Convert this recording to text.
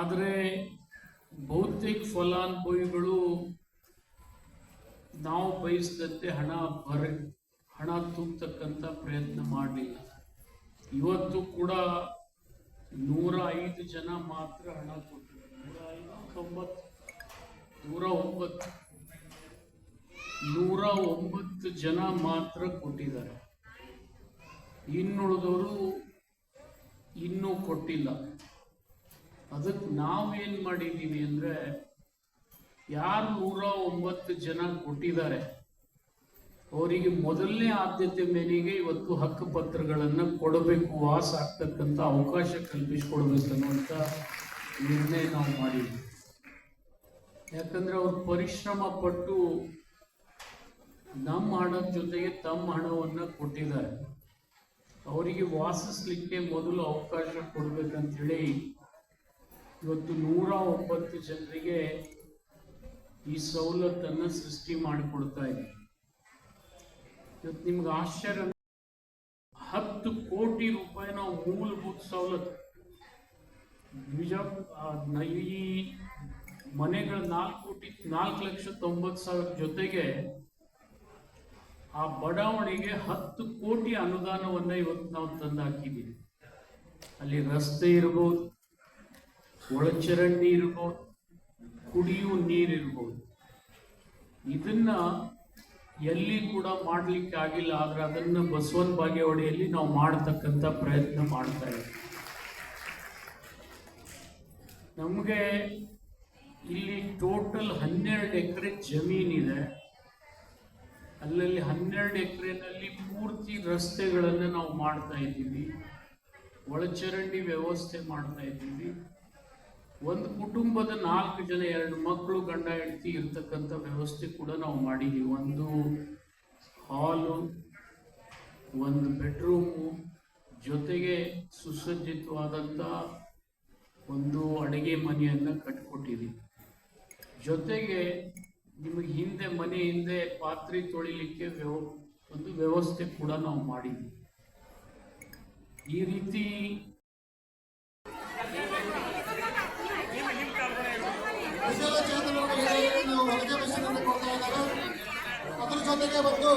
ಆದರೆ ಬಹುತೇಕ ಫಲಾನುಭವಿಗಳು ನಾವು ಬಯಸಿದಂತೆ ಹಣ ಬರ, ಹಣ ತುಂಬತಕ್ಕಂಥ ಪ್ರಯತ್ನ ಮಾಡಲಿಲ್ಲ. ಇವತ್ತು ಕೂಡ ನೂರ ಐದು ಜನ ಮಾತ್ರ ಹಣ ಕೊಟ್ಟಿದ್ದಾರೆ. ನೂರ ಐವತ್ತೊಂಬತ್ತು ನೂರ ಒಂಬತ್ತು ನೂರ ಒಂಬತ್ತು ಜನ ಮಾತ್ರ ಕೊಟ್ಟಿದ್ದಾರೆ. ಇನ್ನುಳಿದವರು ಇನ್ನೂ ಕೊಟ್ಟಿಲ್ಲ. ಅದಕ್ಕೆ ನಾವೇನು ಮಾಡಿದ್ದೀವಿ ಅಂದ್ರೆ ಯಾರು ನೂರ ಒಂಬತ್ತು ಜನ ಕೊಟ್ಟಿದ್ದಾರೆ, ಅವರಿಗೆ ಮೊದಲನೇ ಆದ್ಯತೆ ಮೇರೆಗೆ ಇವತ್ತು ಹಕ್ಕು ಪತ್ರಗಳನ್ನ ಕೊಡಬೇಕು, ವಾಸ ಆಗ್ತಕ್ಕಂಥ ಅವಕಾಶ ಕಲ್ಪಿಸಿಕೊಡ್ಬೇಕನ್ನುವಂತ ನಿರ್ಣಯ ನಾವು ಮಾಡಿದ್ವಿ. ಯಾಕಂದ್ರೆ ಅವ್ರು ಪರಿಶ್ರಮ ಪಟ್ಟು ನಮ್ಮ ಹಣದ ಜೊತೆಗೆ ತಮ್ಮ ಹಣವನ್ನ ಕೊಟ್ಟಿದ್ದಾರೆ. ಅವರಿಗೆ ವಾಸಿಸ್ಲಿಕ್ಕೆ ಮೊದಲು ಅವಕಾಶ ಕೊಡ್ಬೇಕಂತೇಳಿ ಇವತ್ತು ನೂರ ಒಂಬತ್ತು ಜನರಿಗೆ ಈ ಸವಲತ್ತನ್ನ ಸೃಷ್ಟಿ ಮಾಡಿಕೊಡ್ತಾ ಇದೆ. ಇವತ್ತು ನಿಮ್ಗೆ ಆಶ್ಚರ್ಯ ಹತ್ತು ಕೋಟಿ ರೂಪಾಯಿ ನಾವು ಮೂಲಭೂತ ಸವಲತ್ತು. ನಿಜ ಈ ಮನೆಗಳ ನಾಲ್ಕು ಕೋಟಿ, ನಾಲ್ಕು ಲಕ್ಷ ತೊಂಬತ್ತು ಸಾವಿರ ಜೊತೆಗೆ ಆ ಬಡಾವಣೆಗೆ ಹತ್ತು ಕೋಟಿ ಅನುದಾನವನ್ನ ಇವತ್ತು ನಾವು ತಂದು ಹಾಕಿದ್ದೀವಿ ಅಲ್ಲಿ ರಸ್ತೆ ಇರ್ಬೋದು ಒಳಚರಂಡಿ ಇರ್ಬೋದು ಕುಡಿಯುವ ನೀರು ಇರಬಹುದು ಇದನ್ನ ಎಲ್ಲಿ ಕೂಡ ಮಾಡ್ಲಿಕ್ಕೆ ಆಗಿಲ್ಲ, ಆದ್ರೆ ಅದನ್ನ ಬಸವನ ಬಾಗೇವಾಡಿಯಲ್ಲಿ ನಾವು ಮಾಡತಕ್ಕಂತ ಪ್ರಯತ್ನ ಮಾಡ್ತಾ ಇದ್ದೀವಿ ನಮಗೆ ಇಲ್ಲಿ ಟೋಟಲ್ ಹನ್ನೆರಡು ಎಕರೆ ಜಮೀನಿದೆ ಅಲ್ಲಲ್ಲಿ ಹನ್ನೆರಡು ಎಕರೆನಲ್ಲಿ ಪೂರ್ತಿ ರಸ್ತೆಗಳನ್ನು ನಾವು ಮಾಡ್ತಾ ಇದ್ದೀವಿ. ಒಳಚರಂಡಿ ವ್ಯವಸ್ಥೆ ಮಾಡ್ತಾ ಇದ್ದೀವಿ. ಒಂದು ಕುಟುಂಬದ ನಾಲ್ಕು ಜನ ಎರಡು ಮಕ್ಕಳು, ಗಂಡ, ಹೆಂಡತಿ ಇರ್ತಕ್ಕಂಥ ವ್ಯವಸ್ಥೆ ಕೂಡ ನಾವು ಮಾಡಿದ್ದೀವಿ ಒಂದು ಹಾಲು, ಒಂದು ಬೆಡ್ರೂಮು, ಜೊತೆಗೆ ಸುಸಜ್ಜಿತವಾದಂಥ ಒಂದು ಅಡುಗೆ ಮನೆಯನ್ನು ಕಟ್ಕೊಟ್ಟಿದ್ದೀವಿ ಜೊತೆಗೆ ನಿಮಗೆ ಹಿಂದೆ, ಮನೆ ಹಿಂದೆ ಪಾತ್ರೆ ತೊಳಿಲಿಕ್ಕೆ ವ್ಯವ, ಒಂದು ವ್ಯವಸ್ಥೆ ಕೂಡ ನಾವು ಮಾಡಿದ್ವಿ. ಈ ರೀತಿ ವಿಶೇಷ ಚೇತನರಿಗೆ ನಾವು ಹೊಲಿಗೆ ಮಿಷನ್ ಕೊಡ್ತಾ ಇದ್ದಾರೆ. ಅದ್ರ ಜೊತೆಗೆ ಒಂದು